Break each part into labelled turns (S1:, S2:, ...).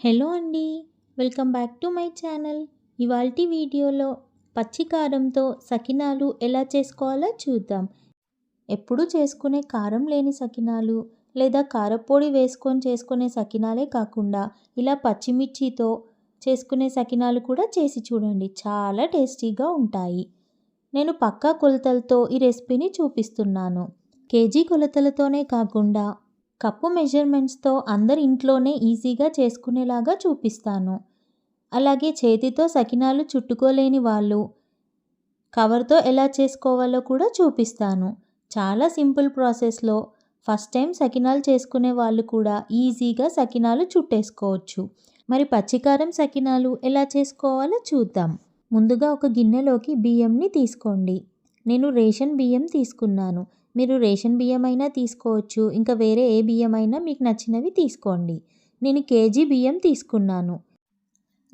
S1: Hello అండి welcome back to my channel. ఇవాల్టి వీడియోలో పచ్చి కారంతో సకినాలు ఎలా చేసుకోవాలో చూద్దాం. ఎప్పుడు చేసుకునే కారం లేని సకినాలు లేదా కారపొడి వేసుకొని చేసుకునే సకినాలే కాకుండా ఇలా పచ్చిమిర్చితో చేసుకునే సకినాలు కూడా చేసి చూడండి చాలా టేస్టీగా ఉంటాయి. నేను పక్కా కొలతలతో ఈ రెసిపీని చూపిస్తున్నాను. కేజీ కొలతలతోనే కాకుండా కప్పు మెజర్మెంట్స్తో అందరి ఇంట్లోనే ఈజీగా చేసుకునేలాగా చూపిస్తాను. అలాగే చేతితో సకినాలు చుట్టుకోలేని వాళ్ళు కవర్తో ఎలా చేసుకోవాలో కూడా చూపిస్తాను. చాలా సింపుల్ ప్రాసెస్లో ఫస్ట్ టైం సకినాలు చేసుకునే వాళ్ళు కూడా ఈజీగా సకినాలు చుట్టేసుకోవచ్చు. మరి పచ్చికారం సకినాలు ఎలా చేసుకోవాలో చూద్దాం. ముందుగా ఒక గిన్నెలోకి బియ్యంని తీసుకోండి. నేను రేషన్ బియ్యం తీసుకున్నాను. మీరు రేషన్ బియ్యం అయినా తీసుకోవచ్చు. ఇంకా వేరే ఏ బియ్యం అయినా మీకు నచ్చినవి తీసుకోండి. నేను కేజీ బియ్యం తీసుకున్నాను.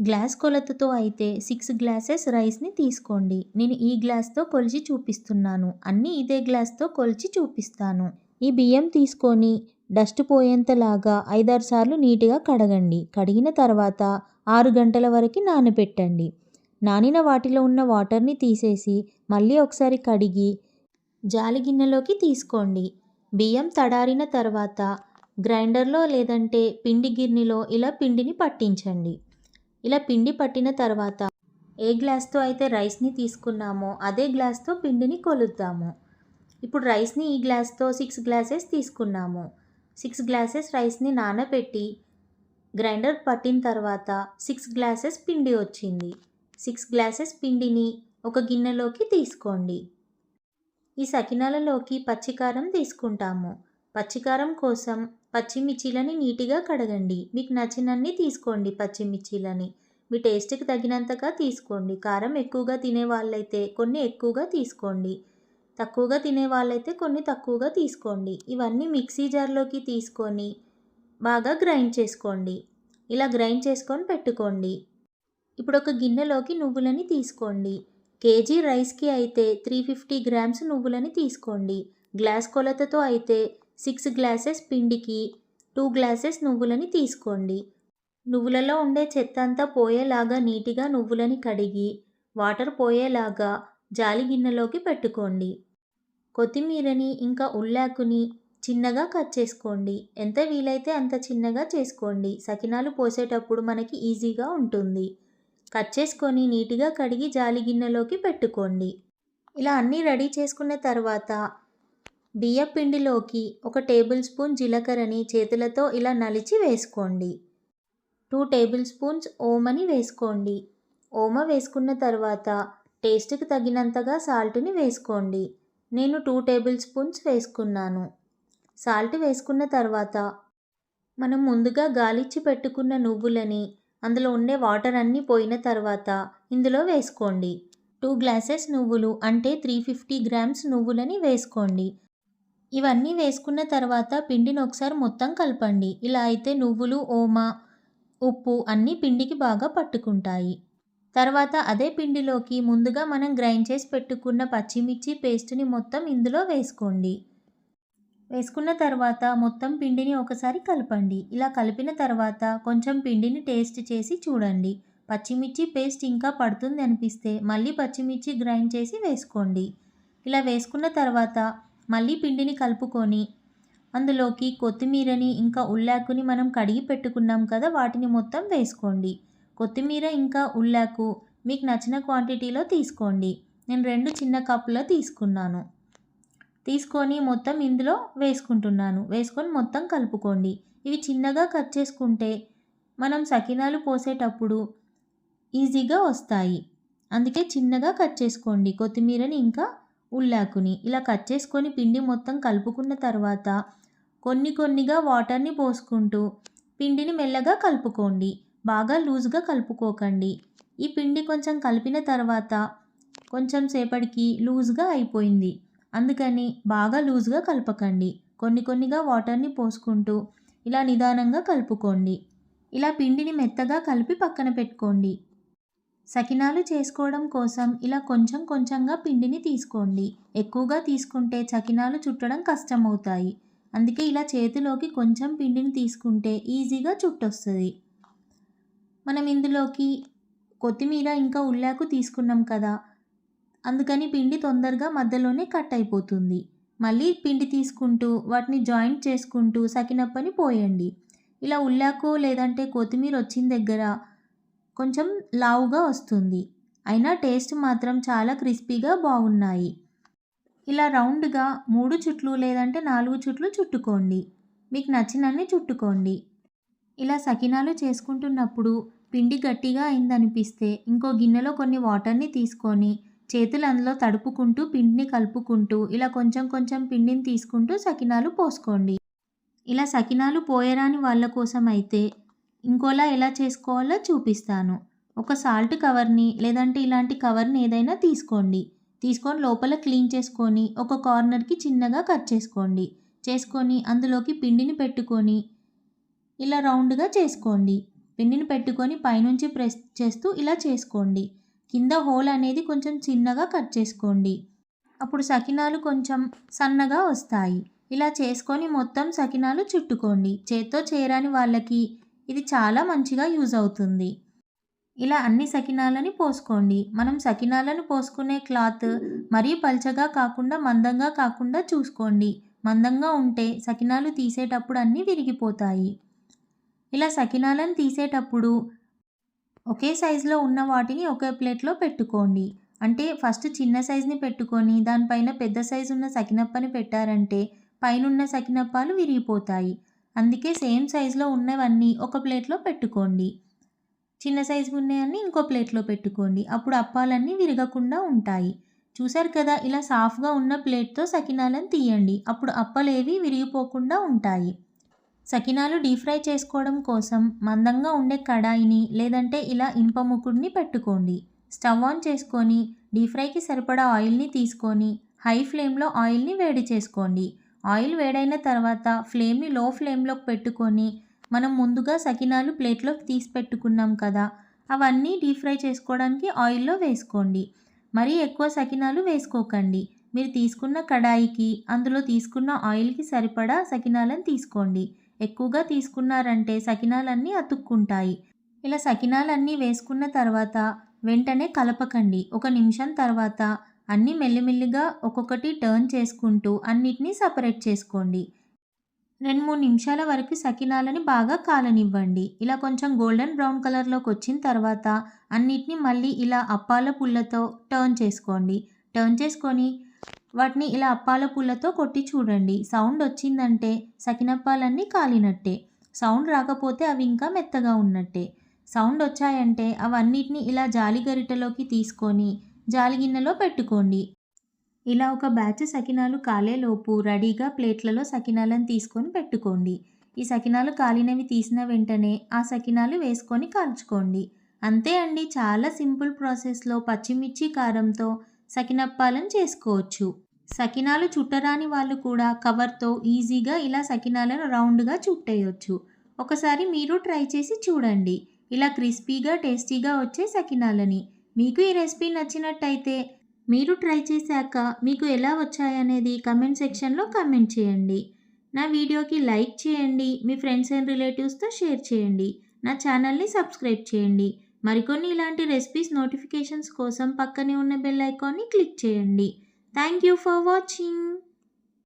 S1: గ్లాస్ కొలతతో అయితే సిక్స్ గ్లాసెస్ రైస్ని తీసుకోండి. నేను ఈ గ్లాస్తో కొలిచి చూపిస్తున్నాను. అన్నీ ఇదే గ్లాస్తో కొలిచి చూపిస్తాను. ఈ బియ్యం తీసుకొని డస్ట్ పోయేంతలాగా ఐదారు సార్లు నీట్గా కడగండి. కడిగిన తర్వాత ఆరు గంటల వరకు నానబెట్టండి. నానిన వాటిలో ఉన్న వాటర్ని తీసేసి మళ్ళీ ఒకసారి కడిగి జాలి గిన్నెలోకి తీసుకోండి. బియ్యం తడారిన తర్వాత గ్రైండర్లో లేదంటే పిండి గిర్నిలో ఇలా పిండిని పట్టించండి. ఇలా పిండి పట్టిన తర్వాత ఏ గ్లాస్తో అయితే రైస్ని తీసుకున్నామో అదే గ్లాస్తో పిండిని కొలుద్దాము. ఇప్పుడు రైస్ని ఈ గ్లాస్తో సిక్స్ గ్లాసెస్ తీసుకున్నాము. సిక్స్ గ్లాసెస్ రైస్ని నానబెట్టి గ్రైండర్ పట్టిన తర్వాత సిక్స్ గ్లాసెస్ పిండి వచ్చింది. సిక్స్ గ్లాసెస్ పిండిని ఒక గిన్నెలోకి తీసుకోండి. ఈ సకినాలలోకి పచ్చికారం తీసుకుంటాము. పచ్చికారం కోసం పచ్చిమిర్చీలని నీట్గా కడగండి. మీకు నచ్చినన్ని తీసుకోండి పచ్చిమిర్చీలని. మీ టేస్ట్కి తగినంతగా తీసుకోండి. కారం ఎక్కువగా తినే వాళ్ళైతే కొన్ని ఎక్కువగా తీసుకోండి. తక్కువగా తినే వాళ్ళైతే కొన్ని తక్కువగా తీసుకోండి. ఇవన్నీ మిక్సీ జార్లోకి తీసుకొని బాగా గ్రైండ్ చేసుకోండి. ఇలా గ్రైండ్ చేసుకొని పెట్టుకోండి. ఇప్పుడు ఒక గిన్నెలోకి నువ్వులని తీసుకోండి. కేజీ రైస్కి అయితే త్రీ ఫిఫ్టీ గ్రామ్స్ నువ్వులని తీసుకోండి. గ్లాస్ కొలతతో అయితే సిక్స్ గ్లాసెస్ పిండికి టూ గ్లాసెస్ నువ్వులని తీసుకోండి. నువ్వులలో ఉండే చెత్త అంతా పోయేలాగా నీటిగా నువ్వులని కడిగి వాటర్ పోయేలాగా జాలి గిన్నెలోకి పెట్టుకోండి. కొత్తిమీరని ఇంకా ఉల్లాకుని చిన్నగా కట్ చేసుకోండి. ఎంత వీలైతే అంత చిన్నగా చేసుకోండి. సకినాలు పోసేటప్పుడు మనకి ఈజీగా ఉంటుంది. కట్ చేసుకొని నీట్గా కడిగి జాలి గిన్నెలోకి పెట్టుకోండి. ఇలా అన్నీ రెడీ చేసుకున్న తర్వాత బియ్య పిండిలోకి ఒక టేబుల్ స్పూన్ జీలకర్రని చేతులతో ఇలా నలిచి వేసుకోండి. టూ టేబుల్ స్పూన్స్ ఓమని వేసుకోండి. ఓమ వేసుకున్న తర్వాత టేస్ట్కి తగినంతగా సాల్ట్ని వేసుకోండి. నేను టూ టేబుల్ స్పూన్స్ వేసుకున్నాను. సాల్ట్ వేసుకున్న తర్వాత మనం ముందుగా గాలిచ్చి పెట్టుకున్న నువ్వులని అందులో ఉండే వాటర్ అన్నీ పోయిన తర్వాత ఇందులో వేసుకోండి. టూ గ్లాసెస్ నువ్వులు అంటే త్రీ ఫిఫ్టీ గ్రామ్స్ నువ్వులని వేసుకోండి. ఇవన్నీ వేసుకున్న తర్వాత పిండిని ఒకసారి మొత్తం కలపండి. ఇలా అయితే నువ్వులు ఓమ ఉప్పు అన్నీ పిండికి బాగా పట్టుకుంటాయి. తర్వాత అదే పిండిలోకి ముందుగా మనం గ్రైండ్ చేసి పెట్టుకున్న పచ్చిమిర్చి పేస్ట్ని మొత్తం ఇందులో వేసుకోండి. వేసుకున్న తర్వాత మొత్తం పిండిని ఒకసారి కలపండి. ఇలా కలిపిన తర్వాత కొంచెం పిండిని టేస్ట్ చేసి చూడండి. పచ్చిమిర్చి పేస్ట్ ఇంకా పడుతుంది అనిపిస్తే మళ్ళీ పచ్చిమిర్చి గ్రైండ్ చేసి వేసుకోండి. ఇలా వేసుకున్న తర్వాత మళ్ళీ పిండిని కలుపుకొని అందులోకి కొత్తిమీరని ఇంకా ఉల్లాకుని మనం కడిగి పెట్టుకున్నాం కదా వాటిని మొత్తం వేసుకోండి. కొత్తిమీర ఇంకా ఉల్లాకు మీకు నచ్చిన క్వాంటిటీలో తీసుకోండి. నేను రెండు చిన్న కప్పులో తీసుకున్నాను. తీసుకొని మొత్తం ఇందులో వేసుకుంటున్నాను. వేసుకొని మొత్తం కలుపుకోండి. ఇవి చిన్నగా కట్ చేసుకుంటే మనం సకినాలు పోసేటప్పుడు ఈజీగా వస్తాయి. అందుకే చిన్నగా కట్ చేసుకోండి. కొత్తిమీరని ఇంకా ఉల్లాకుని. ఇలా కట్ చేసుకొని పిండి మొత్తం కలుపుకున్న తర్వాత కొన్ని కొన్నిగా వాటర్ని పోసుకుంటూ పిండిని మెల్లగా కలుపుకోండి. బాగా లూజ్గా కలుపుకోకండి. ఈ పిండి కొంచెం కలిపిన తర్వాత కొంచెం సేపటికి లూజ్గా అయిపోయింది. అందుకని బాగా లూజ్గా కలపకండి. కొన్ని కొన్నిగా వాటర్ని పోసుకుంటూ ఇలా నిదానంగా కలుపుకోండి. ఇలా పిండిని మెత్తగా కలిపి పక్కన పెట్టుకోండి. సకినాలు చేసుకోవడం కోసం ఇలా కొంచెం కొంచెంగా పిండిని తీసుకోండి. ఎక్కువగా తీసుకుంటే సకినాలు చుట్టడం కష్టమవుతాయి. అందుకే ఇలా చేతిలోకి కొంచెం పిండిని తీసుకుంటే ఈజీగా చుట్టొస్తుంది. మనం ఇందులోకి కొత్తిమీర ఇంకా ఉల్లాకు తీసుకున్నాం కదా అందుకని పిండి తొందరగా మధ్యలోనే కట్ అయిపోతుంది. మళ్ళీ పిండి తీసుకుంటూ వాటిని జాయింట్ చేసుకుంటూ సకినప్పని పోయండి. ఇలా ఉల్లాకో లేదంటే కొత్తిమీర వచ్చిన దగ్గర కొంచెం లావుగా వస్తుంది. అయినా టేస్ట్ మాత్రం చాలా క్రిస్పీగా బాగున్నాయి. ఇలా రౌండ్గా మూడు చుట్లు లేదంటే నాలుగు చుట్లు చుట్టుకోండి. మీకు నచ్చినన్ని చుట్టుకోండి. ఇలా సకినాలు చేసుకుంటున్నప్పుడు పిండి గట్టిగా అయిందనిపిస్తే ఇంకో గిన్నెలో కొన్ని వాటర్ని తీసుకొని చేతులు అందులో తడుపుకుంటూ పిండిని కలుపుకుంటూ ఇలా కొంచెం కొంచెం పిండిని తీసుకుంటూ సకినాలు పోసుకోండి. ఇలా సకినాలు పోయరాని వాళ్ళ కోసం అయితే ఇంకోలా ఎలా చేసుకోవాలో చూపిస్తాను. ఒక సాల్ట్ కవర్ని లేదంటే ఇలాంటి కవర్ని ఏదైనా తీసుకోండి. తీసుకొని లోపల క్లీన్ చేసుకొని ఒక కార్నర్కి చిన్నగా కట్ చేసుకోండి. చేసుకొని అందులోకి పిండిని పెట్టుకొని ఇలా రౌండ్గా చేసుకోండి. పిండిని పెట్టుకొని పైనుంచి ప్రెస్ చేస్తూ ఇలా చేసుకోండి. కింద హోల్ అనేది కొంచెం చిన్నగా కట్ చేసుకోండి. అప్పుడు సకినాలు కొంచెం సన్నగా వస్తాయి. ఇలా చేసుకొని మొత్తం సకినాలు చుట్టుకోండి. చేత్తో చేరని వాళ్ళకి ఇది చాలా మంచిగా యూజ్ అవుతుంది. ఇలా అన్ని సకినాలని పోసుకోండి. మనం సకినాలను పోసుకునే క్లాత్ మరీ పల్చగా కాకుండా మందంగా కాకుండా చూసుకోండి. మందంగా ఉంటే సకినాలు తీసేటప్పుడు అన్నీ విరిగిపోతాయి. ఇలా సకినాలను తీసేటప్పుడు ఒకే సైజులో ఉన్న వాటిని ఒకే ప్లేట్లో పెట్టుకోండి. అంటే ఫస్ట్ చిన్న సైజుని పెట్టుకొని దానిపైన పెద్ద సైజు ఉన్న సకినప్పని పెట్టారంటే పైనున్న సకినప్పాలు విరిగిపోతాయి. అందుకే సేమ్ సైజులో ఉన్నవన్నీ ఒక ప్లేట్లో పెట్టుకోండి. చిన్న సైజు ఉన్నాయన్నీ ఇంకో ప్లేట్లో పెట్టుకోండి. అప్పుడు అప్పాలన్నీ విరగకుండా ఉంటాయి. చూసారు కదా ఇలా సాఫ్గా ఉన్న ప్లేట్తో సకినాలను తీయండి. అప్పుడు అప్పలేవి విరిగిపోకుండా ఉంటాయి. సకినాలు డీప్ ఫ్రై చేసుకోవడం కోసం మందంగా ఉండే కడాయిని లేదంటే ఇలా ఇనుప ముకుడిని పెట్టుకోండి. స్టవ్ ఆన్ చేసుకొని డీప్ ఫ్రైకి సరిపడా ఆయిల్ని తీసుకొని హై ఫ్లేమ్లో ఆయిల్ని వేడి చేసుకోండి. ఆయిల్ వేడైన తర్వాత ఫ్లేమ్ని లో ఫ్లేమ్లోకి పెట్టుకొని మనం ముందుగా సకినాలు ప్లేట్లోకి తీసి పెట్టుకున్నాం కదా అవన్నీ డీప్ ఫ్రై చేసుకోవడానికి ఆయిల్లో వేసుకోండి. మరీ ఎక్కువ సకినాలు వేసుకోకండి. మీరు తీసుకున్న కడాయికి అందులో తీసుకున్న ఆయిల్కి సరిపడా సకినాలను తీసుకోండి. ఎక్కువగా తీసుకున్నారంటే సకినాలన్నీ అతుక్కుంటాయి. ఇలా సకినాలన్నీ వేసుకున్న తర్వాత వెంటనే కలపకండి. ఒక నిమిషం తర్వాత అన్నీ మెల్లిమెల్లిగా ఒక్కొక్కటి టర్న్ చేసుకుంటూ అన్నిటినీ సపరేట్ చేసుకోండి. రెండు మూడు నిమిషాల వరకు సకినాలని బాగా కాలనివ్వండి. ఇలా కొంచెం గోల్డెన్ బ్రౌన్ కలర్లోకి వచ్చిన తర్వాత అన్నిటినీ మళ్ళీ ఇలా అప్పాల పుల్లతో టర్న్ చేసుకోండి. టర్న్ చేసుకొని వాటిని ఇలా అప్పాల పుల్లతో కొట్టి చూడండి. సౌండ్ వచ్చిందంటే సకినప్పాలన్నీ కాలినట్టే. సౌండ్ రాకపోతే అవి ఇంకా మెత్తగా ఉన్నట్టే. సౌండ్ వచ్చాయంటే అవన్నిటిని ఇలా జాలి గరిటెలోకి తీసుకొని జాలి గిన్నెలో పెట్టుకోండి. ఇలా ఒక బ్యాచ్ సకినాలు కాలేలోపు రెడీగా ప్లేట్లలో సకినాలను తీసుకొని పెట్టుకోండి. ఈ సకినాలు కాలినవి తీసిన వెంటనే ఆ సకినాలు వేసుకొని కాల్చుకోండి. అంతే అండి. చాలా సింపుల్ ప్రాసెస్లో పచ్చిమిర్చి కారంతో సకినప్పాలను చేసుకోవచ్చు. సకినాలు చుట్టరాని వాళ్ళు కూడా కవర్తో ఈజీగా ఇలా సకినాలను రౌండ్గా చుట్టేయచ్చు. ఒకసారి మీరు ట్రై చేసి చూడండి. ఇలా క్రిస్పీగా టేస్టీగా వచ్చే సకినాలని. మీకు ఈ రెసిపీ నచ్చినట్టయితే మీరు ట్రై చేశాక మీకు ఎలా వచ్చాయనేది కమెంట్ సెక్షన్లో కమెంట్ చేయండి. నా వీడియోకి లైక్ చేయండి. మీ ఫ్రెండ్స్ అండ్ రిలేటివ్స్తో షేర్ చేయండి. నా ఛానల్ని సబ్స్క్రైబ్ చేయండి. మరికొన్ని ఇలాంటి రెసిపీస్ నోటిఫికేషన్స్ కోసం పక్కనే ఉన్న బెల్ ఐకాన్ని క్లిక్ చేయండి. Thank you for watching